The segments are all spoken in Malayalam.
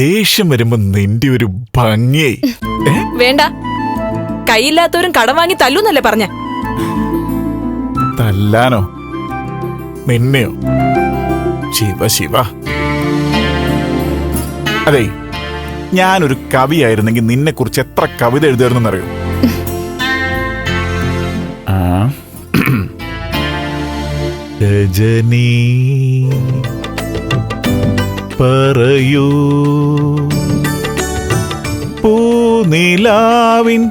ദേഷ്യം വരുമ്പോ നിന്റെ ഒരു ഭംഗി വേണ്ട. കൈയില്ലാത്തവരും കടം വാങ്ങി തല്ലൂന്നല്ലേ പറഞ്ഞ? തല്ലാനോ? നിന്നെയോ? ശിവ ശിവ. അതെ ഞാനൊരു കവിയായിരുന്നെങ്കിൽ നിന്നെ കുറിച്ച് എത്ര കവിത എഴുതുമായിരുന്നറിയോ ആ. രജനി പറയൂ. പൂനിലാവിൻ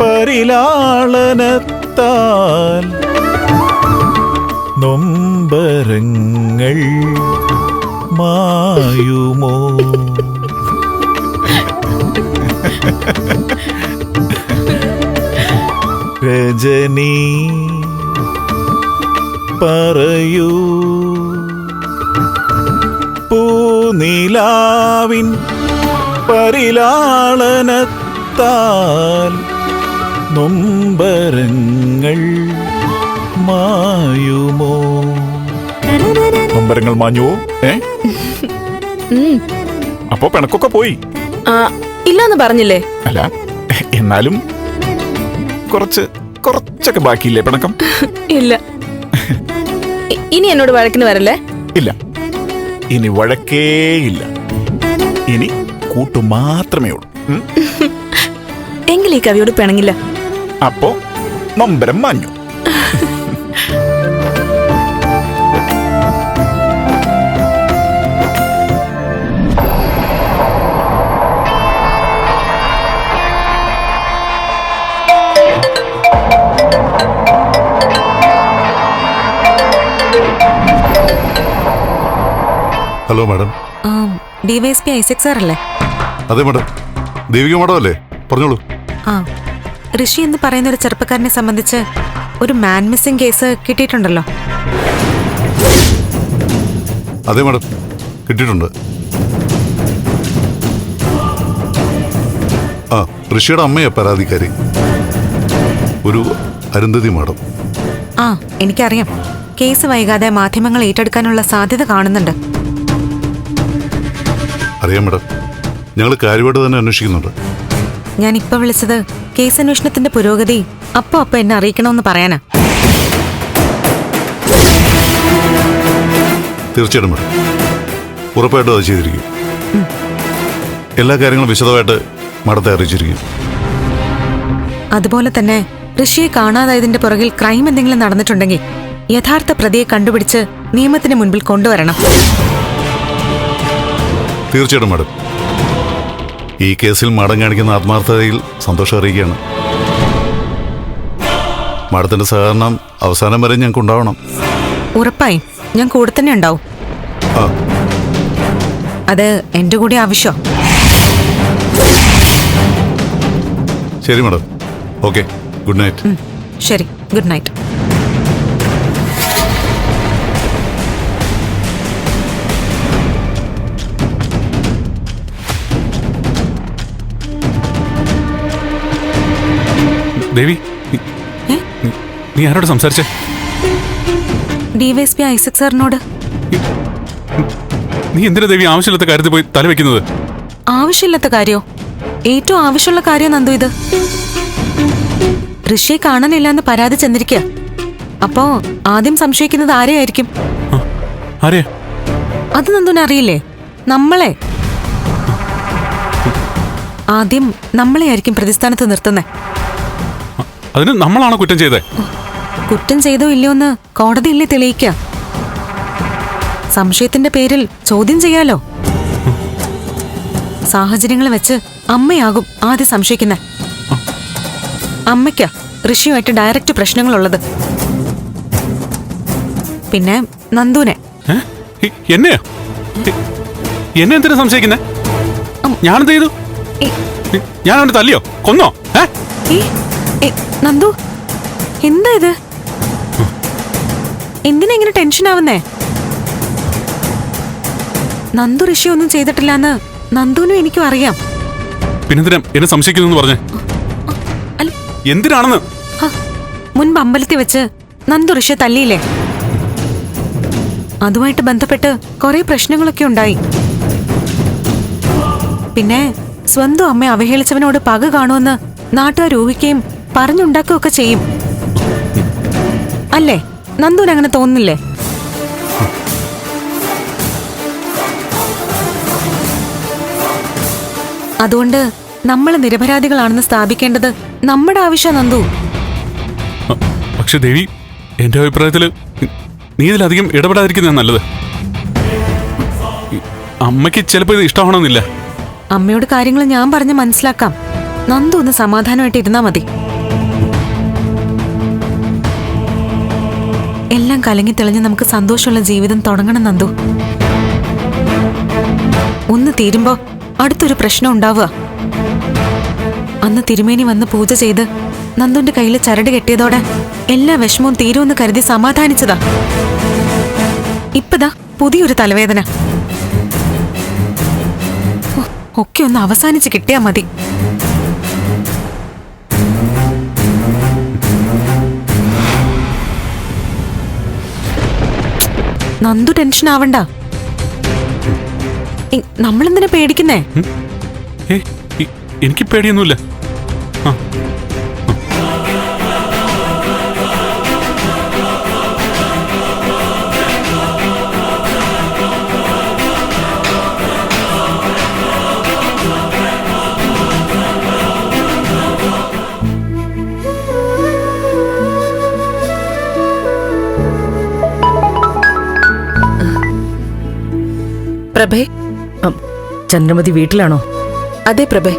പരിലാളനത്താൽ നൊമ്പരങ്ങൾ മായുമോ? രജനീ പറയൂ. പൂനിലാവിൻ പരിലാളനത്താൽ നൊമ്പരങ്ങൾ മായുമോ? നൊമ്പരങ്ങൾ മാഞ്ഞുവോ? ഏ? അപ്പോ പിണക്കൊക്കെ പോയി. ഇല്ലെന്ന് പറഞ്ഞില്ലേ? അല്ല എന്നാലും കുറച്ച് കുറച്ചൊക്കെ ബാക്കിയില്ലേ പിണക്കം? ഇല്ല. ഇനി എന്നോട് വഴക്കിന് വരല്ലേ? ഇല്ല. ഇനി വഴക്കേയില്ല ഇനി കൂട്ടു മാത്രമേ ഉള്ളൂ? എങ്കിൽ ഈ കവിയോട് പിണങ്ങില്ല. അപ്പോ നൊമ്പരം മാഞ്ഞു. Hello madam. DYSP Isaac sir അല്ലേ അതെ മാഡം. ദേവിക മാഡം അല്ലേ പറഞ്ഞോളൂ. ആ ഋഷി എന്ന് പറയുന്ന ഒരു ചെറുപ്പക്കാരനെ സംബന്ധിച്ച് ഒരു മാൻ മിസ്സിംഗ് കേസ് കിട്ടിയിട്ടുണ്ടല്ലോ. അതെ മാഡം. കിട്ടിയിട്ടുണ്ട്. ആ ഋഷിയുടെ അമ്മയാ പരാതിക്കാരി. ഒരു അരുന്ധതി മാഡം. ആ എനിക്കറിയാം. കേസ് വൈകാതെ മാധ്യമങ്ങൾ ഏറ്റെടുക്കാനുള്ള സാധ്യത കാണുന്നുണ്ട്. അറിയാം മാഡം. ഞങ്ങൾ കാര്യമായിട്ട് തന്നെ അന്വേഷിക്കുന്നുണ്ട്. ഞാൻ ഇപ്പൊ വിളിച്ചത് കേസ് അന്വേഷണത്തിന്റെ പുരോഗതി അപ്പൊ അപ്പൊ എന്നെ അറിയിക്കണമെന്ന് പറയാനാ. തീർച്ചയായിട്ടും മാഡം. ഉറപ്പായിട്ടും അത് ചെയ്തിരിക്കും. എല്ലാ കാര്യങ്ങളും വിശദമായിട്ട് മാഡത്തെ അറിയിച്ചിരിക്കും. അതുപോലെ തന്നെ ഋഷിയെ കാണാതായതിന്റെ പുറകിൽ ക്രൈം എന്തെങ്കിലും നടന്നിട്ടുണ്ടെങ്കിൽ യഥാർത്ഥ പ്രതിയെ കണ്ടുപിടിച്ച് നിയമത്തിന് മുൻപിൽ കൊണ്ടുവരണം. തീർച്ചയായിട്ടും മാഡം. ഈ കേസിൽ മാഡം കാണിക്കുന്ന ആത്മാർത്ഥതയിൽ സന്തോഷം അറിയിക്കുകയാണ്. മാഡത്തിന്റെ സഹകരണം അവസാനം വരെ ഞങ്ങൾക്ക് ഉണ്ടാവണം. ഉറപ്പായി. ഞാൻ കൂടെ തന്നെ ഉണ്ടാവും. അത് എന്റെ കൂടി ആവശ്യം. ശരി മാഡം. ഓക്കെ. Good night. ശരി. Good night. ദേവി നീ- ആരോട് സംസാരിച്ചേ? ഡിവൈഎസ്പി ഐസക് സാറിനോട്. നീ എന്തിനാ ദേവി ആവശ്യമില്ലാത്ത കാര്യത്തിൽ പോയി തലവെക്കുന്നത് ആവശ്യമില്ലാത്ത കാര്യോ? ഏറ്റവും ആവശ്യമുള്ള കാര്യം നന്ദു ഇത്? ഋഷിയെ കാണാനില്ല എന്ന് പരാതി ചെന്നിരിക്കുക അപ്പോ ആദ്യം സംശയിക്കുന്നത് ആരെയായിരിക്കും? അത് നന്ദുവിന് അറിയില്ലേ? നമ്മളെ. ആദ്യം നമ്മളെ ആയിരിക്കും പ്രതിസ്ഥാനത്ത് നിർത്തുന്നത് അതിന് നമ്മളാണോ കുറ്റം ചെയ്തേ? കുറ്റം ചെയ്തോ ഇല്ലയോന്ന് കോടതിയില്ലേ തെളിയിക്ക. സംശയത്തിന്റെ പേരിൽ ചോദ്യം ചെയ്യാലോ? സാഹചര്യങ്ങൾ വെച്ച് അമ്മയാകും ആദ്യം സംശയിക്കുന്ന. അമ്മയ്ക്ക ഋഷിയുമായിട്ട് ഡയറക്റ്റ് പ്രശ്നങ്ങളുള്ളത്. പിന്നെ നന്ദുനെ എന്നെയാ? എന്നെ എന്തിനാ സംശയിക്കുന്നേ? ഞാനെന്ത് ചെയ്തു? ഞാൻ അവന്റെ തല്ലിയോ? കൊന്നോ? ഏ, നന്ദു എന്താ ഇത്? എന്തിനാ ഇങ്ങനെ ടെൻഷൻ ആവുന്നേ? നന്ദു ഋഷി ഒന്നും ചെയ്തിട്ടില്ലെന്ന് നന്ദുവിനും എനിക്കും അറിയാം. പിന്നെന്തിനാ എന്നെ സംശയിക്കുന്നു പറഞ്ഞേ? എന്തിനാണെന്ന്? മുൻപ് അമ്പലത്തിൽ വെച്ച് നന്ദു ഋഷിയെ തല്ലിയില്ലേ? അതുമായിട്ട് ബന്ധപ്പെട്ട് കുറെ പ്രശ്നങ്ങളൊക്കെ ഉണ്ടായി. പിന്നെ സ്വന്തം അമ്മയെ അവഹേളിച്ചവനോട് പക കാണുമെന്ന് നാട്ടുകാർ ഊഹിക്കുകയും പറഞ്ഞുണ്ടാക്കുകയൊക്കെ ചെയ്യും. അല്ലേ? നന്ദുവിന് അങ്ങനെ തോന്നുന്നില്ലേ? അതുകൊണ്ട് നമ്മൾ നിരപരാധികളാണെന്ന് സ്ഥാപിക്കേണ്ടത് നമ്മുടെ ആവശ്യം നന്ദു. പക്ഷെ ദേവി എന്റെ അഭിപ്രായത്തിൽ നീ ഇതിലധികം ഇടപെടാതിരിക്കുന്ന നല്ലത്. അമ്മയ്ക്ക് ചിലപ്പോൾ ഇത് ഇഷ്ടമാണെന്നില്ല. അമ്മയോട് കാര്യങ്ങൾ ഞാൻ പറഞ്ഞ് മനസ്സിലാക്കാം. നന്ദു ഒന്ന് സമാധാനമായിട്ട് ഇരുന്നാ മതി. കലങ്ങി തെളിഞ്ഞ് നമുക്ക് സന്തോഷമുള്ള ജീവിതം തുടങ്ങണം നന്ദു. ഒന്ന് തീരുമ്പോ അടുത്തൊരു പ്രശ്നം ഉണ്ടാവുക. അന്ന് തിരുമേനി വന്ന് പൂജ ചെയ്ത് നന്ദുന്റെ കയ്യിൽ ചരട് കെട്ടിയതോടെ എല്ലാ വിഷമവും തീരുമെന്ന് കരുതി സമാധാനിച്ചതാ. ഇപ്പതാ പുതിയൊരു തലവേദന. ഒക്കെ ഒന്ന് അവസാനിച്ച് കിട്ടിയാ മതി. നന്ദു ടെൻഷൻ ആവണ്ട. നമ്മളെന്തിനാ പേടിക്കുന്നേ? എനിക്ക് പേടിയൊന്നുമില്ല. പ്രഭേ? ചന്ദ്രമതി വീട്ടിലാണോ? അതെ പ്രഭേ.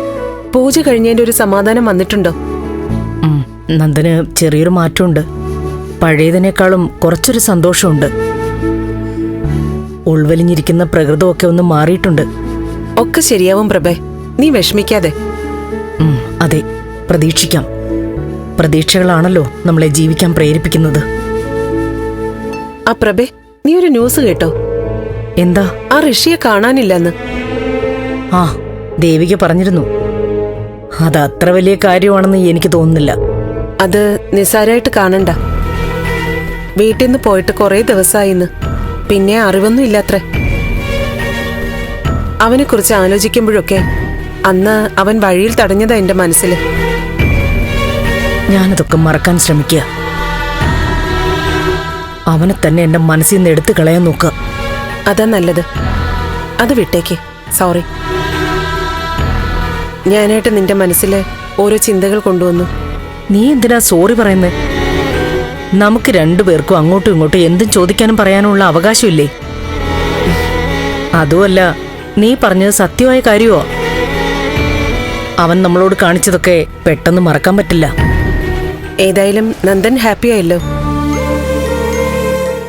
പൂജ കഴിഞ്ഞതിന്റെ ഒരു സമാധാനം വന്നിട്ടുണ്ടോ? നന്ദന് ചെറിയൊരു മാറ്റമുണ്ട്. പഴയതിനേക്കാളും കുറച്ചൊരു സന്തോഷമുണ്ട്. ഉൾവലിഞ്ഞിരിക്കുന്ന പ്രകൃതമൊക്കെ ഒന്ന് മാറിയിട്ടുണ്ട്. ഒക്കെ ശരിയാവും പ്രഭേ. നീ വിഷമിക്കാതെ. അതെ. പ്രതീക്ഷിക്കാം. പ്രതീക്ഷകളാണല്ലോ നമ്മളെ ജീവിക്കാൻ പ്രേരിപ്പിക്കുന്നത്. ആ പ്രഭേ നീ ഒരു ന്യൂസ് കേട്ടോ. എന്താ? ആ ഋഷിയെ കാണാനില്ലെന്ന്. ആ ദേവിക പറഞ്ഞിരുന്നു. അത് അത്ര വലിയ കാര്യമാണെന്ന് എനിക്ക് തോന്നുന്നില്ല. അത് നിസാരായിട്ട് കാണണ്ട. വീട്ടിൽ നിന്ന് പോയിട്ട് കുറേ ദിവസമായിന്ന് പിന്നെ അറിവൊന്നും ഇല്ലാത്രേ. അവനെ കുറിച്ച് ആലോചിക്കുമ്പോഴൊക്കെ അന്ന് അവൻ വഴിയിൽ തടഞ്ഞതാ എന്റെ മനസ്സിൽ ഞാനതൊക്കെ മറക്കാൻ ശ്രമിക്കുക അവനെ തന്നെ എന്റെ മനസ്സിൽ നിന്ന് എടുത്തു കളയാൻ നോക്കുക അതാ നല്ലത്. അത് വിട്ടേക്ക്. സോറി. ഞാനായിട്ട് നിന്റെ മനസ്സിൽ ഓരോ ചിന്തകൾ കൊണ്ടുവന്നു. നീ എന്തിനാ സോറി പറയുന്നത് നമുക്ക് രണ്ടുപേർക്കും അങ്ങോട്ടും ഇങ്ങോട്ടും എന്തും ചോദിക്കാനും പറയാനുള്ള അവകാശമില്ലേ? അതുമല്ല നീ പറഞ്ഞത് സത്യമായ കാര്യമോ? അവൻ നമ്മളോട് കാണിച്ചതൊക്കെ പെട്ടെന്ന് മറക്കാൻ പറ്റില്ല. ഏതായാലും നന്ദൻ ഹാപ്പിയായല്ലോ.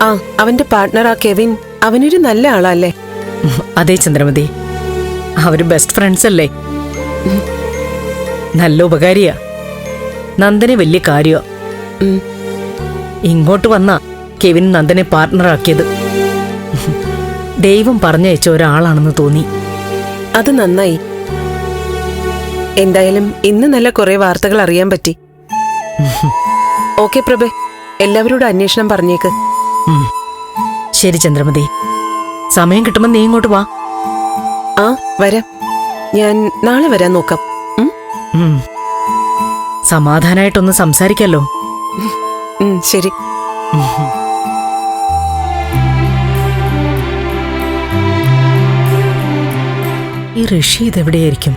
ആ അവന്റെ പാർട്ട്ണർ ആ കെവിൻ. അവനൊരു നല്ല ആളല്ലേ? അതെ ചന്ദ്രമതി. അവർ ബെസ്റ്റ് ഫ്രണ്ട്സ് അല്ലേ? നല്ല ഉപകാരിയാ. നന്ദനെ വലിയ കാര്യമാ. ഇങ്ങോട്ട് വന്ന കെവിൻ നന്ദനെ പാർട്ട്ണറാക്കിയത് ദൈവം പറഞ്ഞയച്ച ഒരാളാണെന്ന് തോന്നി. അത് നന്നായി. എന്തായാലും ഇന്ന് നല്ല കുറെ വാർത്തകൾ അറിയാൻ പറ്റി. ഓക്കെ പ്രഭേ എല്ലാവരോടും അന്വേഷണം പറഞ്ഞേക്ക്. ശരി ചന്ദ്രമതി. സമയം കിട്ടുമ്പോൾ നീ ഇങ്ങോട്ട് വാ. ആ വരാം. ഞാൻ നാളെ വരാൻ നോക്കാം. ഉം? സമാധാനായിട്ടൊന്ന് സംസാരിക്കാലോ. ഉം, ശരി. ഈ ഋഷി ഇതെവിടെയായിരിക്കും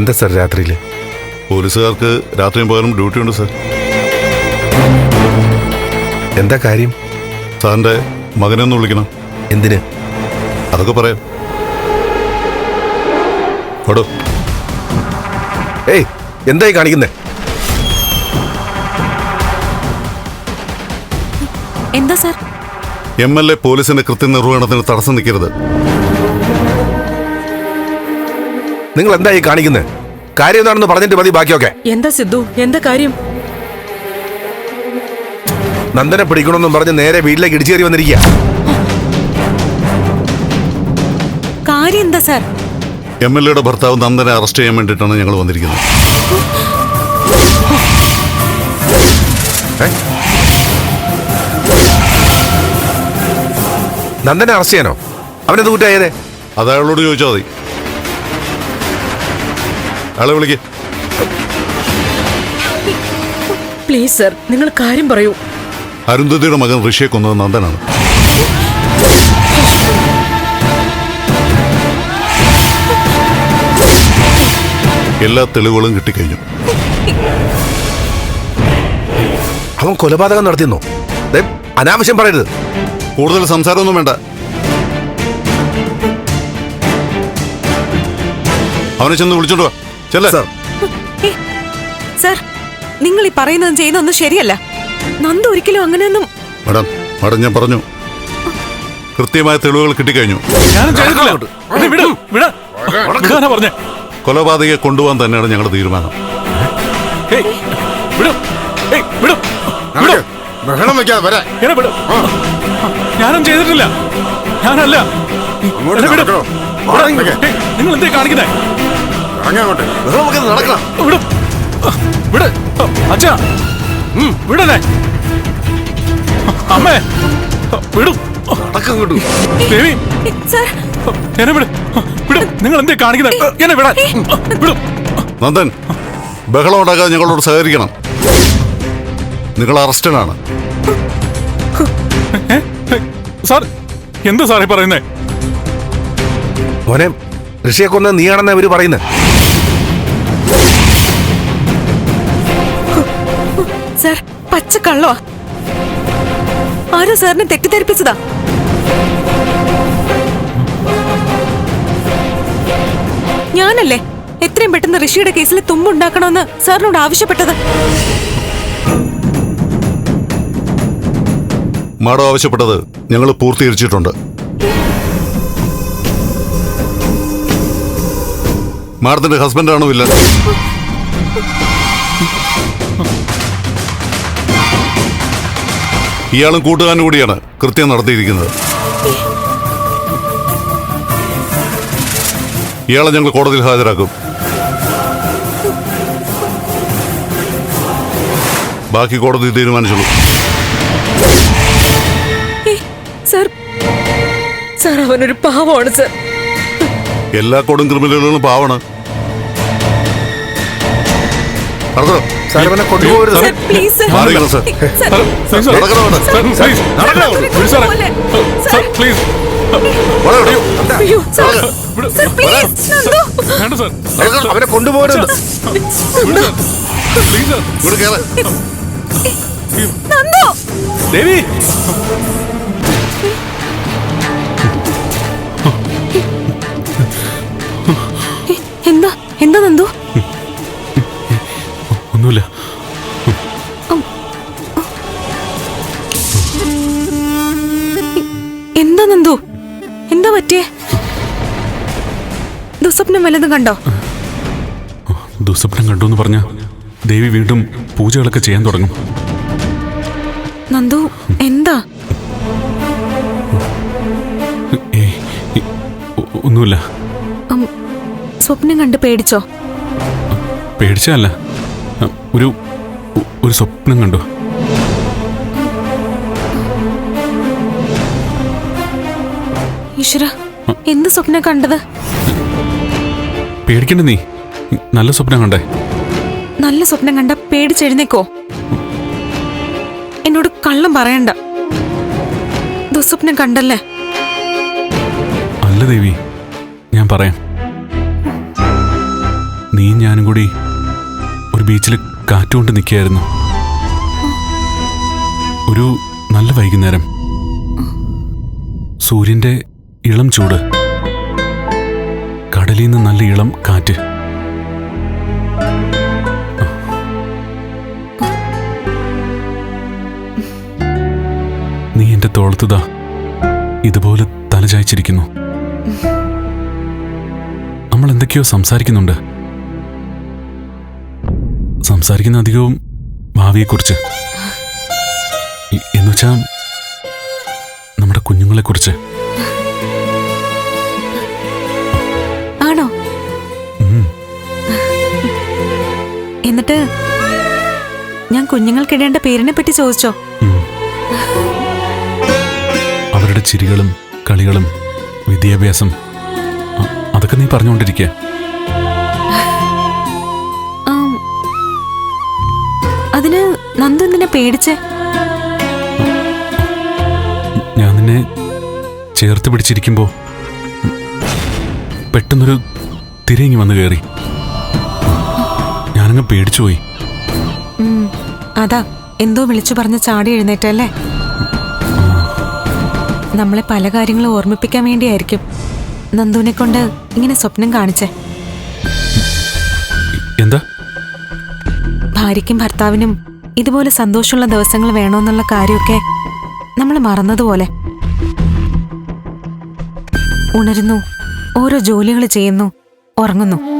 എന്താ സാർ രാത്രിയിൽ പോലീസുകാർക്ക് രാത്രിയും പകലും ഡ്യൂട്ടി ഉണ്ട് സാർ എന്താ കാര്യം? സാറിന്റെ മകനെന്ന് വിളിക്കണം. എന്തിന്? അതൊക്കെ പറയാം. ഓടോ. ഏയ് എന്തായി കാണിക്കുന്നേ? എന്താ സാർ എം എൽ എ പോലീസിന്റെ കൃത്യനിർവഹണത്തിന് തടസ്സം നിൽക്കരുത്. നിങ്ങൾ എന്താ ഈ കാണിക്കുന്നത് കാര്യം എന്താണെന്ന് പറഞ്ഞിട്ട് മതി ബാക്കിയൊക്കെ. എന്താ സിദ്ധു? എന്താ കാര്യം? നന്ദനെ പിടിക്കണമെന്നും പറഞ്ഞ് നേരെ വീട്ടിലേക്ക് ഇടിച്ചു കയറി വന്നിരിക്കുക കാര്യം എന്താ സാർ? എം എൽ എയുടെ ഭർത്താവ് നന്ദനെ അറസ്റ്റ് ചെയ്യാൻ വേണ്ടിയിട്ടാണ് ഞങ്ങൾ വന്നിരിക്കുന്നത്. നന്ദനെ അറസ്റ്റ് ചെയ്യാനോ? അവനെ കുറ്റായതേ അത് അയാളോട് ചോദിച്ചാൽ മതി. അയാളെ വിളിക്ക്. പ്ലീസ് സർ നിങ്ങൾ കാര്യം പറയൂ. അരുന്ധതിയുടെ മകൻ ഋഷിയെ കൊന്നത് നന്ദനാണ്. എല്ലാ തെളിവുകളും കിട്ടിക്കഴിഞ്ഞു. അവൻ കൊലപാതകം നടത്തിയെന്നോ? ദേ, അനാവശ്യം പറയരുത്. കൂടുതൽ സംസാരമൊന്നും വേണ്ട. അവനെ ചെന്ന് വിളിച്ചോണ്ട് വാ. ചെല്ല. സർ. ഏ, നിങ്ങൾ ഈ പറയുന്നതും ചെയ്യുന്നൊന്നും ശരിയല്ല. നന്ദ ഒരിക്കലും അങ്ങനെയൊന്നും മാഡം മാഡം ഞാൻ പറഞ്ഞു. കൃത്യമായ തെളിവുകൾ കിട്ടിക്കഴിഞ്ഞു. ഞാനും ചെയ്തിട്ടില്ല. എന്നെ വിട് വിട. വിടാനാ പറഞ്ഞേ. കൊലപാതകയെ കൊണ്ടുപോകാൻ തന്നെയാണ് ഞങ്ങളുടെ തീരുമാനം. ഞാനും ചെയ്തിട്ടില്ല. ഞാനല്ല. നിങ്ങൾ എന്തേ കാണിക്കുന്നേ? അങ്ങോട്ട്. നടക്കണം. വിടും വിട് അച്ഛാ. വിടല്ലേ അമ്മേ. വിടും. ദേവി. ഏ, സാർ. എന്നെ വിട്. വിടും. നിങ്ങൾ എന്തേ കാണിക്കുന്നത്? എന്നെ വിടാൻ. വിടും. നന്ദൻ ബഹളം ഉണ്ടാക്കാതെ ഞങ്ങളോട് സഹകരിക്കണം. നിങ്ങൾ അറസ്റ്റഡാണ് സാർ എന്താ സാറേ പറയുന്നേ? മോനെ ഋഷിയെ കൊന്ന നീയാണെന്ന് അവർ പറയുന്നത് സാർ പച്ച കള്ളോ ആരോ സാറിനെ തെറ്റിദ്ധരിപ്പിച്ചതാ. ഞാനല്ലേ എത്രയും പെട്ടെന്ന് ഋഷിയുടെ കേസിൽ തുമ്പുണ്ടാക്കണമെന്ന് സാറിനോട് ആവശ്യപ്പെട്ടത്? മാഡം ആവശ്യപ്പെട്ടത് ഞങ്ങൾ പൂർത്തീകരിച്ചിട്ടുണ്ട്. മാഡത്തിന്റെ ഹസ്ബൻഡാണോ ഇല്ല? ഇയാളും കൂട്ടുകാരനും കൂടിയാണ് കൃത്യം നടത്തിയിരിക്കുന്നത്. ഇയാളെ ഞങ്ങൾ കോടതിയിൽ ഹാജരാക്കും. ബാക്കി കോടതി തീരുമാനിച്ചുള്ളൂ സാർ. സാർ അവനൊരു പാവമാണ് സർ. എല്ലാ കൊടും ക്രിമിനലുകളും പാവാണ്. നടക്കണോ? അവനെ കൊണ്ടുപോകരുത്. അവനെ കൊണ്ടുപോകരുത് വിട് പ്ലീസ് ഇങ്ങോട്ട് കേറ്. നന്ദു ദേവി ദുസ്വപ്നം കണ്ടോ? ദുസ്വപ്നം കണ്ടു എന്ന് പറഞ്ഞ ദേവി വീണ്ടും പൂജകളൊക്കെ ചെയ്യാൻ തുടങ്ങും. നന്ദു എന്താ? ഒന്നുമില്ല. സ്വപ്നം കണ്ട് പേടിച്ചോ? പേടിച്ചല്ല ഒരു ഒരു സ്വപ്നം കണ്ടു. ഈശ്വര എന്ത് സ്വപ്നം കണ്ടത്? പേടിക്കണ്ട നീ. നല്ല സ്വപ്നം കണ്ടേ. നല്ല സ്വപ്നം കണ്ട പേടിച്ചെഴുന്നേക്കോ? എന്നോട് കള്ളം പറയണ്ട. ദുസ്വപ്നം കണ്ടല്ലേ? അല്ല ദേവി ഞാൻ പറയാം. നീ ഞാനും കൂടി ഒരു ബീച്ചിൽ കാറ്റുകൊണ്ട് നിൽക്കുകയായിരുന്നു. ഒരു നല്ല വൈകുന്നേരം. സൂര്യന്റെ ഇളം ചൂട്. കടലിൽ നിന്ന് നല്ല ഇളം കാറ്റ്. നീ എന്റെ തോളത്തുതാ ഇതുപോലെ തലചായ്ച്ചിരിക്കുന്നു നമ്മൾ എന്തൊക്കെയോ സംസാരിക്കുന്നുണ്ട്. സംസാരിക്കുന്ന അധികവും ഭാവിയെക്കുറിച്ച്. എന്നുവെച്ചാൽ എന്നുവെച്ചാ നമ്മുടെ കുഞ്ഞുങ്ങളെക്കുറിച്ച്. എന്നിട്ട് ഞാൻ കുഞ്ഞുങ്ങൾക്കിടേണ്ട പേരിനെ പറ്റി ചോദിച്ചോ? അവരുടെ ചിരികളും കളികളും വിദ്യാഭ്യാസം അതൊക്കെ നീ പറഞ്ഞുകൊണ്ടിരിക്കുക ആം. അതിന് നന്ദു നിന്നെ പേടിച്ചേ? ഞാൻ നിന്നെ ചേർത്ത് പിടിച്ചിരിക്കുമ്പോ പെട്ടെന്നൊരു തിരങ്ങി വന്നു കയറി ഞാനങ്ങ് പേടിച്ചുപോയി അതാ എന്തോ വിളിച്ചു പറഞ്ഞ ചാടി എഴുന്നേറ്റല്ലേ? നമ്മളെ പല കാര്യങ്ങളും ഓർമ്മിപ്പിക്കാൻ വേണ്ടിയായിരിക്കും. നന്ദുവിനെ കൊണ്ട് ഇങ്ങനെ സ്വപ്നം കാണിച്ചേ. എന്താ? ഭാര്യയ്ക്കും ഭർത്താവിനും ഇതുപോലെ സന്തോഷമുള്ള ദിവസങ്ങൾ വേണമെന്നുള്ള കാര്യമൊക്കെ നമ്മൾ മറന്നതുപോലെ. ഉണരുന്നു ഓരോ ജോലികൾ ചെയ്യുന്നു ഉറങ്ങുന്നു.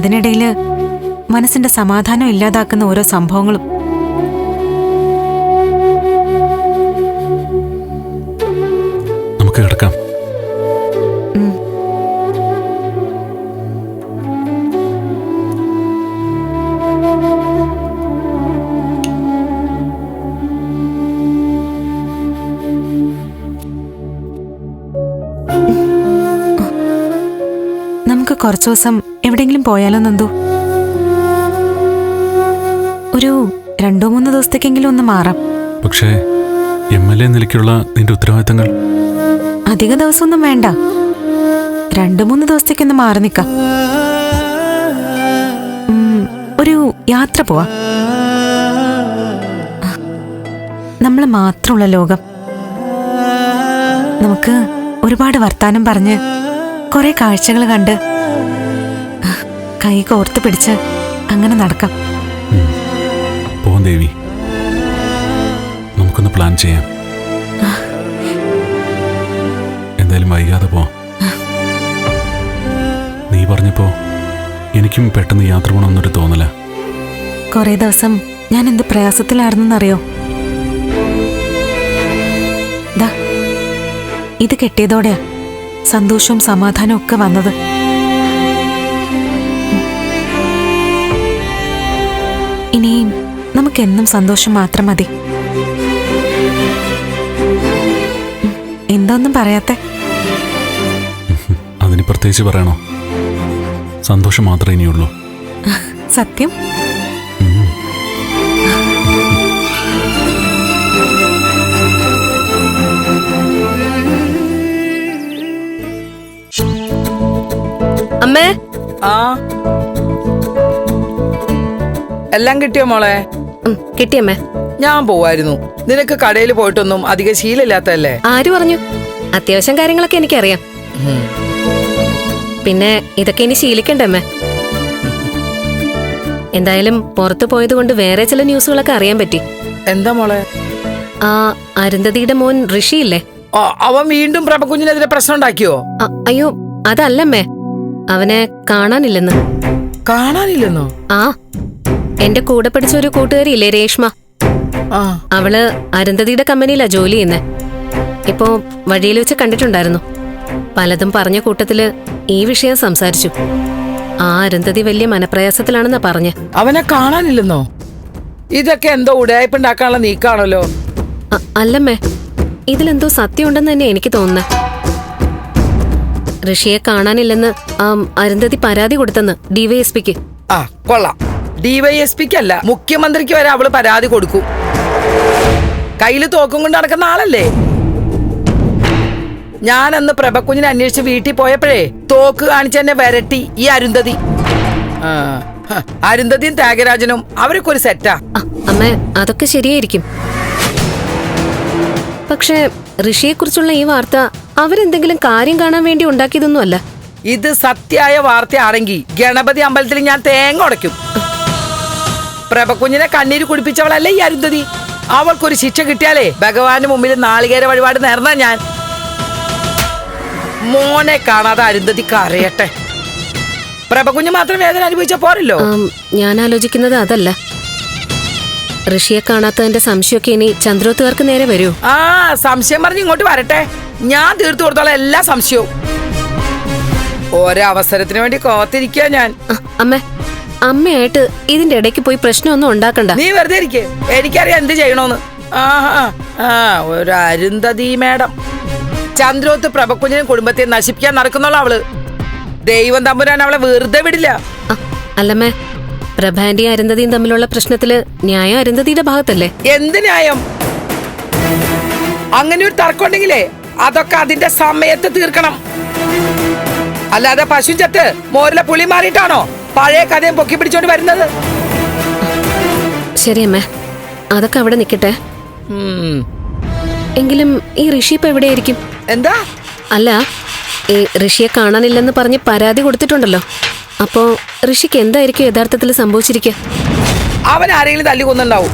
അതിനിടയിൽ മനസ്സിന്റെ സമാധാനം ഇല്ലാതാക്കുന്ന ഓരോ സംഭവങ്ങളും. നമുക്ക് കിടക്കാം. നമുക്ക് കുറച്ചു ദിവസം എവിടെയെങ്കിലും പോയാലോ നന്ദു ഒരു രണ്ടോ മൂന്നോ ദിവസത്തേക്കെങ്കിലും ഒന്ന് മാറാം. പക്ഷേ എം എൽ എ നിലയ്ക്കുള്ള നിന്റെ ഉത്തരവാദിത്തങ്ങൾ? അധിക ദിവസമൊന്നും വേണ്ട. രണ്ടു മൂന്ന് ദിവസത്തേക്കൊന്ന് മാറി നിൽക്കാം. ഉം, ഒരു യാത്ര പോവാ. നമ്മൾ മാത്രമുള്ള ലോകം. നമുക്ക് ഒരുപാട് വർത്താനം പറഞ്ഞ് കുറെ കാഴ്ചകൾ കണ്ട് കൈ കോർത്ത് പിടിച്ച് അങ്ങനെ നടക്കാം. പോവാൻ ദേവി. നമുക്കൊന്ന് പ്ലാൻ ചെയ്യാം. എന്തായാലും വൈകാതെ പോവാം. നീ പറഞ്ഞപ്പോ എനിക്കും പെട്ടെന്ന് യാത്ര പോകണമെന്നൊരു തോന്നല. കുറേ ദിവസം ഞാൻ എന്ത് പ്രയാസത്തിലായിരുന്നെന്നറിയോ? ഇത് കെട്ടിയതോടെയാ സന്തോഷവും സമാധാനവും ഒക്കെ വന്നത്. നമുക്കെന്നും സന്തോഷം മാത്രം മതി. എന്താന്നും എന്താ പറയാത്തെ? അതിന് പ്രത്യേകിച്ച് പറയണോ? സന്തോഷം മാത്രമേ ഇനിയുള്ളൂ. സത്യം. അമ്മേ? ആ. എല്ലാം കിട്ടിയോ മോളെ? കിട്ടിയമ്മേ. ഞാൻ പോവായിരുന്നു. നിനക്ക് കടയിൽ പോയിട്ടൊന്നും അധികം ശീലമില്ലാത്തല്ലേ ആര് പറഞ്ഞു? അത്യാവശ്യം കാര്യങ്ങളൊക്കെ എനിക്കറിയാം. പിന്നെ ഇതൊക്കെ ഇനി ശീലിക്കണ്ടേ അമ്മേ? എന്തായാലും പുറത്തു പോയത് കൊണ്ട് വേറെ ചില ന്യൂസുകളൊക്കെ അറിയാൻ പറ്റി. എന്താ മോളെ? ആ അരുന്ധതിയുടെ മോൻ ഋഷിയില്ലേ? അവൻ വീണ്ടും പ്രഭകുഞ്ഞിനെതിരെ പ്രശ്നം ഉണ്ടാക്കിയോ? അയ്യോ അതല്ലമ്മേ. അവനെ കാണാനില്ലെന്ന്. കാണാനില്ലെന്നോ? ആ എന്റെ കൂടെ പഠിച്ച ഒരു കൂട്ടുകാരിയില്ലേ രേഷ്മ? അവൾ അരുന്ധതിയുടെ കമ്പനിയിലാ ജോലി ചെയ്യുന്നേ. ഇപ്പോ വഴിയിൽ വെച്ച് കണ്ടിട്ടുണ്ടായിരുന്നു. പലതും പറഞ്ഞ കൂട്ടത്തിൽ ഈ വിഷയം സംസാരിച്ചു. ആ അരുന്ധതി വലിയ മനപ്രയാസത്തിലാണെന്നാ പറഞ്ഞ്. അവനെ കാണാനില്ലെന്നോ? ഇതൊക്കെ എന്തോ ഉടായ്പുണ്ടാക്കാനുള്ള നീക്കാണല്ലോ. അല്ലമ്മേ ഇതിലെന്തോ സത്യമുണ്ടെന്ന് തന്നെ എനിക്ക് തോന്നുന്നത് ഋഷിയെ കാണാനില്ലെന്ന് ആ അരുന്ധതി പരാതി കൊടുത്തെന്ന് ഡിവൈഎസ്പിക്ക് ആ കൊള്ളാം. ഡിവൈഎസ്പിക്ക് അല്ല മുഖ്യമന്ത്രിക്ക് വരെ അവൾ പരാതി കൊടുക്കും. കയ്യിൽ തോക്കും കൊണ്ട് നടക്കുന്ന ആളല്ലേ? ഞാൻ അന്ന് പ്രഭക്കുഞ്ഞിനെ അന്വേഷിച്ച് വീട്ടിൽ പോയപ്പോഴേ തോക്ക് കാണിച്ച് എന്നെ വരട്ടി ഈ അരുന്ധതി. ആ, അരുന്ധതിയും ത്യാഗരാജനും അവരൊക്കെ ഒരു സെറ്റാ അമ്മ അതൊക്കെ ശരിയായിരിക്കും. പക്ഷേ ഋഷിയെക്കുറിച്ചുള്ള ഈ വാർത്ത അവരെന്തെങ്കിലും കാര്യം കാണാൻ വേണ്ടി ഉണ്ടാക്കിയതൊന്നും അല്ല ഇത് സത്യായ വാർത്തയാണെങ്കിൽ ഗണപതി അമ്പലത്തിൽ ഞാൻ തേങ്ങ ഉടയ്ക്കും. പ്രഭക്കുഞ്ഞിനെ കണ്ണീര് കുടിപ്പിച്ചവളല്ലേ ഈ അരുന്ധതി? അവൾക്കൊരു ശിക്ഷ കിട്ടിയാലേ ഭഗവാന്റെ മുമ്പിൽ നാളികേര വഴിപാട് നേർന്ന ഞാൻ. മോനെ കാണാതെ അരുന്ധതി കരയട്ടെ. പ്രഭകുഞ്ഞ് മാത്രം വേദന അനുഭവിച്ച പോരല്ലോ? ഞാൻ ആലോചിക്കുന്നത് അതല്ല. ഋഷിയെ കാണാത്തതിന്റെ സംശയമൊക്കെ ഇനി ചന്ദ്രോത്തുകാർക്ക് നേരെ വരൂ. ആ സംശയം പറഞ്ഞ് ഇങ്ങോട്ട് വരട്ടെ. ഞാൻ തീർത്തു കൊടുത്തോളാം എല്ലാ സംശയവും. ഒരവസരത്തിന് വേണ്ടി കാത്തിരിക്കുക ഞാൻ. അമ്മ അമ്മയായിട്ട് ഇതിന്റെ ഇടയ്ക്ക് പോയി പ്രശ്നമൊന്നും ഉണ്ടാക്കണ്ട. നീ വെറുതെ ഇരിക്കേ. എനിക്കറിയാം എന്ത് ചെയ്യണോന്ന്. ആഹാ ആ ഒരു അരുന്ധതി മേഡം. ചന്ദ്രോത്ത് പ്രഭക്കുഞ്ഞിനും കുടുംബത്തെ നശിപ്പിക്കാൻ നടക്കുന്നുള്ള അവൾ. ദൈവം തമ്പുരാൻ അവളെ വെറുതെ വിടില്ല. അല്ലമ്മേ പ്രഭാന്റെ അരുന്ധതിയും തമ്മിലുള്ള പ്രശ്നത്തിൽ ന്യായം അരുന്ധതിയുടെ ഭാഗത്തല്ലേ? എന്ത് ന്യായം? അങ്ങനെ ഒരു തർക്കം ഉണ്ടെങ്കിലേ അതൊക്കെ അതിന്റെ സമയത്ത് തീർക്കണം. അല്ലാതെ പശു ചത്ത് മോരിലെ പുളി മാറിയിട്ടാണോ? പഴയ കഥയും പൊക്കി പിടിച്ചോണ്ട് വരുന്നത്? ശരി അമ്മ. അതൊക്കെ അവിടെ നിൽക്കട്ടെ എങ്കിലും ഈ ഋഷി ഇപ്പൊ എവിടെയായിരിക്കും? എന്താ? അല്ല ഈ ഋഷിയെ കാണാനില്ലെന്ന് പറഞ്ഞ് പരാതി കൊടുത്തിട്ടുണ്ടല്ലോ. അപ്പോ ഋഷിക്ക് എന്തായിരിക്കും യഥാർത്ഥത്തിൽ സംഭവിച്ചിരിക്കുക? അവൻ ആരെങ്കിലും തല്ലി കൊന്നുണ്ടാവും